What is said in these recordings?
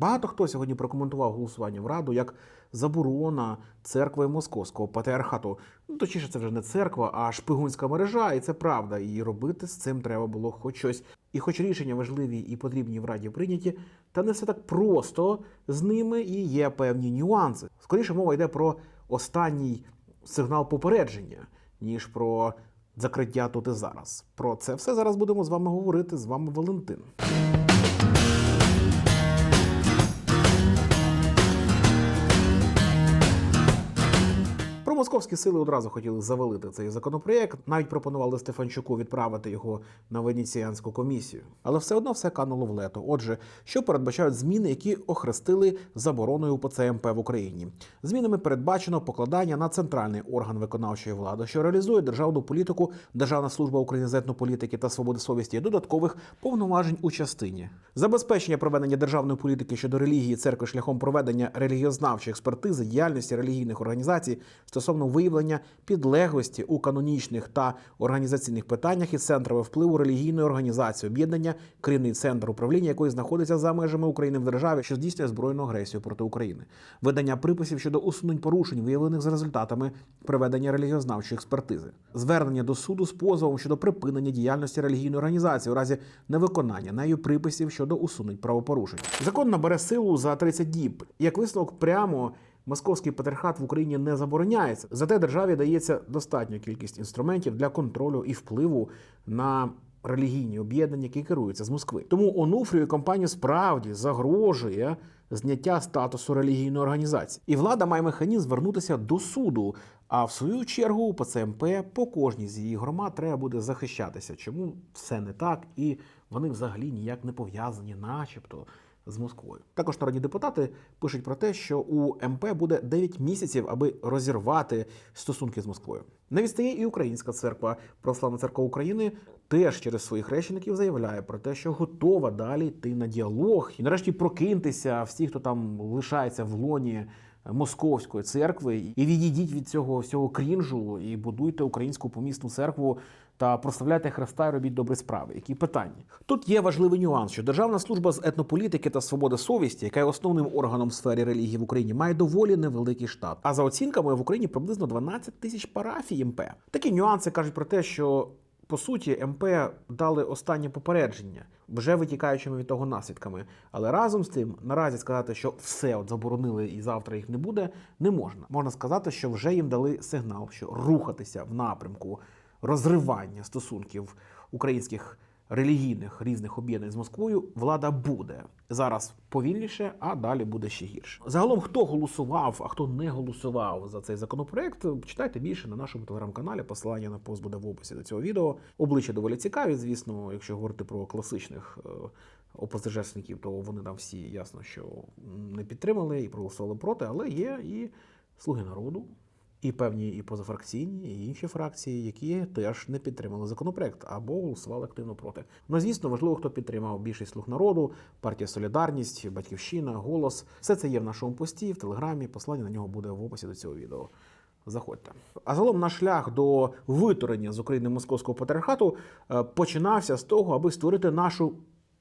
Багато хто сьогодні прокоментував голосування в Раду як заборона церкви Московського патріархату. Ну, точніше, це вже не церква, а шпигунська мережа, і це правда. І робити з цим треба було хоч щось. І хоч рішення важливі і потрібні в Раді прийняті, та не все так просто з ними і є певні нюанси. Скоріше мова йде про останній сигнал попередження, ніж про закриття тут і зараз. Про це все зараз будемо з вами говорити. З вами Валентин. Московські сили одразу хотіли завалити цей законопроєкт. Навіть пропонували Стефанчуку відправити його на венеціанську комісію. Але все одно все кануло в лето. Отже, що передбачають зміни, які охрестили забороною ПЦМП в Україні? Змінами передбачено покладання на центральний орган виконавчої влади, що реалізує державну політику, Державна служба України з етнополітики та свободи совісті додаткових повноважень у частині забезпечення проведення державної політики щодо релігії церкви шляхом проведення релігієзнавчої експертизи діяльності релігійних організацій стосовно виявлення підлеглості у канонічних та організаційних питаннях із центрами впливу релігійної організації об'єднання, керівний центр управління якої знаходиться за межами України в державі, що здійснює збройну агресію проти України, видання приписів щодо усунень порушень, виявлених за результатами проведення релігієзнавчої експертизи, звернення до суду з позовом щодо припинення діяльності релігійної організації у разі невиконання нею приписів щодо усунень правопорушень. Закон набере силу за 30 діб. Як висновок прямо. Московський патріархат в Україні не забороняється, зате державі дається достатня кількість інструментів для контролю і впливу на релігійні об'єднання, які керуються з Москви. Тому Онуфрію компанію справді загрожує зняття статусу релігійної організації, і влада має механізм звернутися до суду. А в свою чергу у ПЦМП по кожній з її громад треба буде захищатися. Чому все не так, і вони взагалі ніяк не пов'язані, начебто з Москвою. Також народні депутати пишуть про те, що у МП буде 9 місяців, аби розірвати стосунки з Москвою. Не відстає і Українська церква, Православна церква України теж через своїх речників заявляє про те, що готова далі йти на діалог і нарешті прокиньтеся всі, хто там лишається в лоні. Московської церкви і відійдіть від цього всього крінжу і будуйте українську помісну церкву та прославляйте Христа і робіть добрі справи. Які питання? Тут є важливий нюанс, що Державна служба з етнополітики та свободи совісті, яка є основним органом в сфері релігії в Україні, має доволі невеликий штат. А за оцінками в Україні приблизно 12 тисяч парафій МП. Такі нюанси кажуть про те, що. По суті, МП дали останнє попередження, вже витікаючими від того наслідками. Але разом з тим, наразі сказати, що все от заборонили і завтра їх не буде, не можна. Можна сказати, що вже їм дали сигнал, що рухатися в напрямку розривання стосунків українських релігійних різних об'єднань з Москвою влада буде зараз повільніше, а далі буде ще гірше. Загалом, хто голосував, а хто не голосував за цей законопроект, читайте більше на нашому телеграм-каналі. Посилання на пост буде в описі до цього відео. Обличчя доволі цікаві, звісно, якщо говорити про класичних. е, ОПЗЖСників, то вони там всі ясно, що не підтримали і проголосували проти, але є і слуги народу, і певні і позафракційні, і інші фракції, які теж не підтримали законопроект або голосували активно проти. Ну, звісно, важливо, хто підтримав більшість слуг народу, партія Солідарність, Батьківщина, Голос. Все це є в нашому пості, в телеграмі. Послання на нього буде в описі до цього відео. Заходьте. А загалом наш шлях до витворення з України московського патріархату е, починався з того, аби створити нашу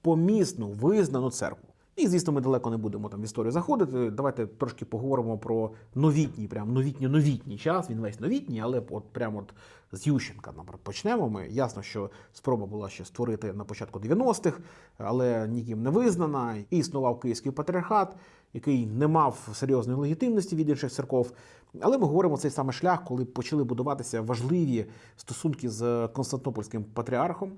помісну визнану церкву. І, звісно, ми далеко не будемо там в історію заходити. Давайте трошки поговоримо про новітній, прям новітньо-новітній час. Він весь новітній, але от прямо от з Ющенка, наприклад, почнемо. Ми ясно, що спроба була ще створити на початку 90-х, але ніким не визнана. І існував київський патріархат, який не мав серйозної легітимності від інших церков. Але ми говоримо цей саме шлях, коли почали будуватися важливі стосунки з Константинопольським патріархом.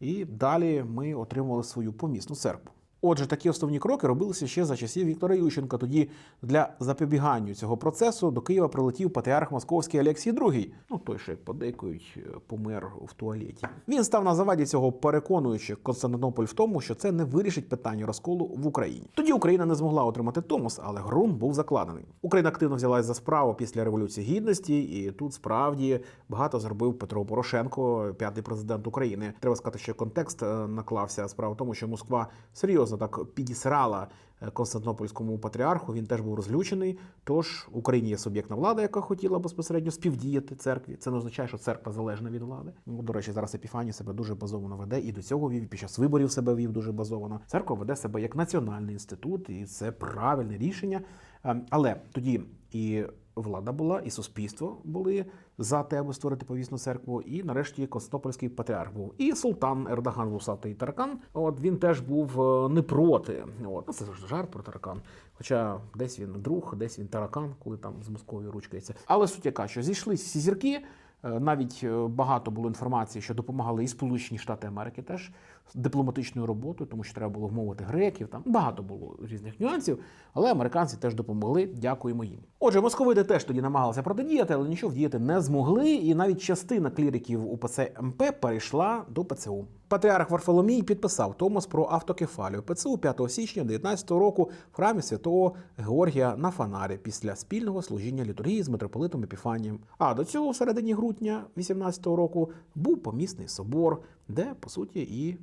І далі ми отримали свою помісну церкву. Отже, такі основні кроки робилися ще за часів Віктора Ющенка. Тоді для запобігання цього процесу до Києва прилетів патріарх Московський Олексій II. Ну той, як подейкують, помер в туалеті. Він став на заваді цього, переконуючи Константинополь в тому, що це не вирішить питання розколу в Україні. Тоді Україна не змогла отримати Томос, але ґрунт був закладений. Україна активно взялась за справу після революції гідності, і тут справді багато зробив Петро Порошенко, п'ятий президент України. Треба сказати, що контекст е, наклався справа в тому, що Москва серйозно одразу так підісрала е, Константинопольському патріарху. Він теж був розлючений. Тож в Україні є суб'єктна влада, яка хотіла безпосередньо співдіяти церкві. Це не означає, що церква залежна від влади. Ну, до речі, зараз Епіфаній себе дуже базовано веде і до цього вів під час виборів себе вів дуже базовано. Церква веде себе як національний інститут, і це правильне рішення. Ем, Але тоді і влада була, і суспільство були за те, аби створити повісну церкву. І нарешті Константинопольський патріарх був. І султан Ердоган Вусатий Таракан. От він теж був е, не проти. От ну, це ж жарт про таракан. Хоча десь він друг, десь він таракан, коли там з Московією ручкається. Але суть яка, що зійшлись всі зірки. Е, Навіть е, багато було інформації, що допомагали і Сполучені Штати Америки теж дипломатичною роботою, тому що треба було вмовити греків. Там багато було різних нюансів, але американці теж допомогли. Дякуємо їм. Отже, московити теж тоді намагалися протидіяти, але нічого вдіяти не змогли. І навіть частина кліриків УПЦ МП перейшла до ПЦУ. Патріарх Варфоломій підписав Томос про автокефалію ПЦУ 5 січня 19 року в храмі святого Георгія на Фанарі після спільного служіння літургії з митрополитом Епіфанієм. А до цього в середині грудня 18 року був помісний собор, де по суті і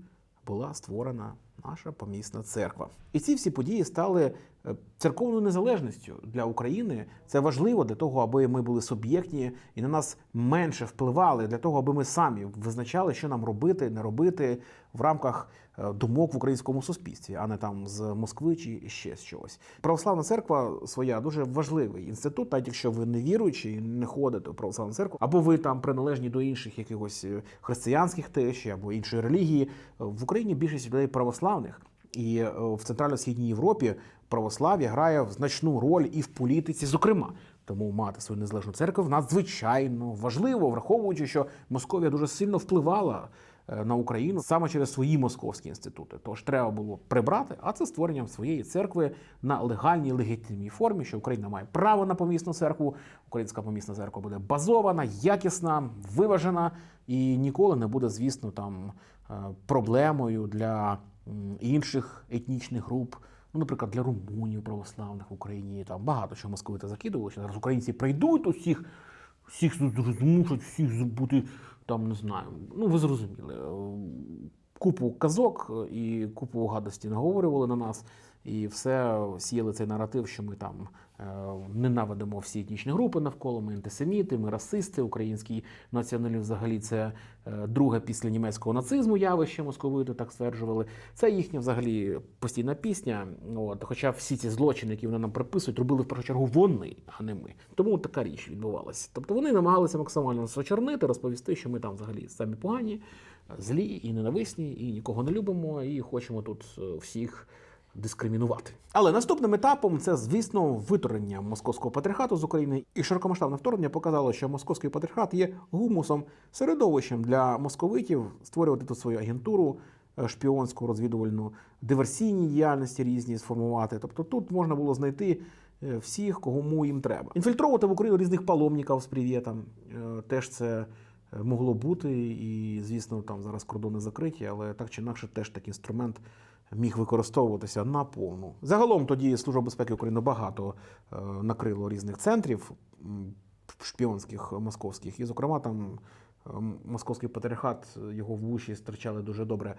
була створена наша помісна церква. І ці всі події стали церковною незалежністю для України. Це важливо для того, аби ми були суб'єктні і на нас менше впливали, для того, аби ми самі визначали, що нам робити, не робити в рамках е, думок в українському суспільстві, а не там з Москви чи ще з чогось. Православна церква своя дуже важливий інститут, навіть якщо ви не віруючі і не ходите в православну церкву, або ви там приналежні до інших якихось е, християнських течій або іншої релігії. В Україні більшість людей православних. І е, в центрально-східній Європі православ'я грає значну роль і в політиці, зокрема. Тому мати свою незалежну церкву надзвичайно важливо, враховуючи, що Московія дуже сильно впливала е, на Україну саме через свої московські інститути. Тож треба було прибрати, а це створенням своєї церкви на легальній легітимній формі, що Україна має право на помісну церкву. Українська помісна церква буде базована, якісна, виважена і ніколи не буде, звісно, там е, проблемою для інших етнічних груп. Ну, наприклад, для румунів православних в Україні там багато чого московити закидували. що Зараз українці прийдуть усіх, всіх змушать, всіх бути там, не знаю. Ну, ви зрозуміли. Е, Купу казок і купу гадості наговорювали на нас, і все сіяли цей наратив, що ми там е, ненавидимо всі етнічні групи навколо. Ми антисеміти, ми расисти. Український націоналізм взагалі це е, друге після німецького нацизму явище московити так стверджували. Це їхня взагалі постійна пісня. От, хоча всі ці злочини, які вони нам приписують, робили в першу чергу вони, а не ми. Тому така річ відбувалася. Тобто вони намагалися максимально нас очорнити, розповісти, що ми там взагалі самі погані, злі і ненависні, і нікого не любимо, і хочемо тут е, всіх дискримінувати. Але наступним етапом це, звісно, виторгнення московського патріархату з України. І широкомасштабне вторгнення показало, що московський патріархат є гумусом, середовищем для московитів створювати тут свою агентуру. е, Шпіонську розвідувальну диверсійні діяльності різні сформувати. Тобто тут можна було знайти е, всіх, кому їм треба. Інфільтровувати в Україну різних паломників з привітом. Теж це могло бути, і звісно, там зараз кордони закриті, але так чи інакше, теж такий інструмент міг використовуватися на повну. Загалом тоді Служба безпеки України багато е, накрило різних центрів шпіонських московських, і, зокрема, там. Московський патріархат його вуші стирчали дуже добре.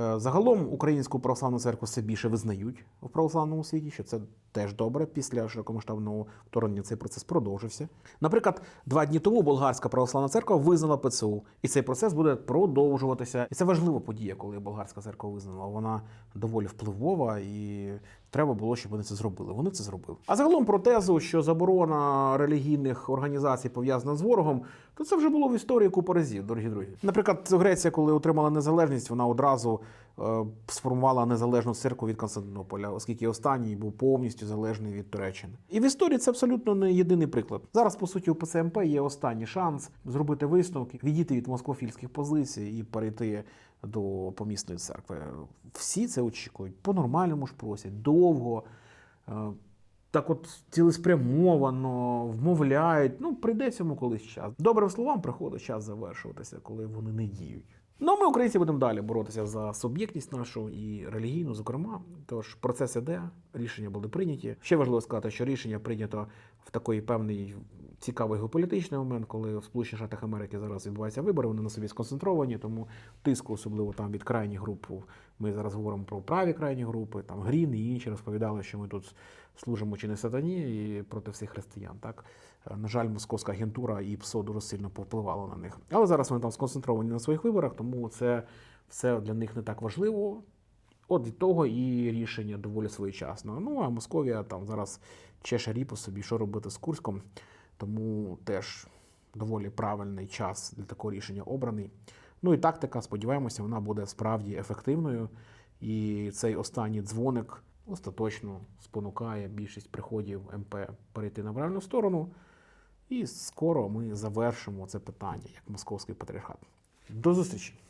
Е, Загалом українську православну церкву все більше визнають в православному світі, що це теж добре. Після широкомасштабного вторгнення цей процес продовжився. Наприклад, два дні тому болгарська православна церква визнала ПЦУ, і цей процес буде продовжуватися. І це важлива подія, коли болгарська церква визнала. Вона доволі впливова і. Треба було, щоб вони це зробили. Вони це зробили. А загалом про тезу, що заборона релігійних організацій пов'язана з ворогом, то це вже було в історії купа разів, дорогі друзі. Наприклад, Греція, коли отримала незалежність, вона одразу сформувала незалежну церкву від Константинополя, оскільки останній був повністю залежний від Туреччини. І в історії це абсолютно не єдиний приклад. Зараз, по суті, у ПЦМП є останній шанс зробити висновки, відійти від москофільських позицій і перейти до помісної церкви. Всі це очікують, по-нормальному ж просять, довго. е, Так от цілеспрямовано вмовляють, ну прийде цьому колись час. Добрим словам приходить час завершуватися, коли вони не діють. Ну, ми, українці, будемо далі боротися за суб'єктність нашу і релігійну, зокрема. Тож процес іде, рішення були прийняті. Ще важливо сказати, що рішення прийнято в такий певний цікавий геополітичний момент, коли в Сполучених Штатах Америки зараз відбуваються вибори, вони на собі сконцентровані, тому тиску, особливо там від крайніх груп. Ми зараз говоримо про праві крайні групи, там Грін і інші розповідали, що ми тут служимо чи не сатані і проти всіх християн. Так Е, на жаль, московська агентура і ПСО дуже сильно повпливало на них. Але зараз вони там сконцентровані на своїх виборах, тому це все для них не так важливо. От від того і рішення доволі своєчасно. Ну а Московія там зараз чеше ріпу собі, що робити з Курськом. Тому теж доволі правильний час для такого рішення обраний. Ну і тактика, сподіваємося, вона буде справді ефективною. І цей останній дзвоник остаточно спонукає більшість приходів МП перейти на правильну сторону. І скоро ми завершимо це питання як московський патріархат. До зустрічі!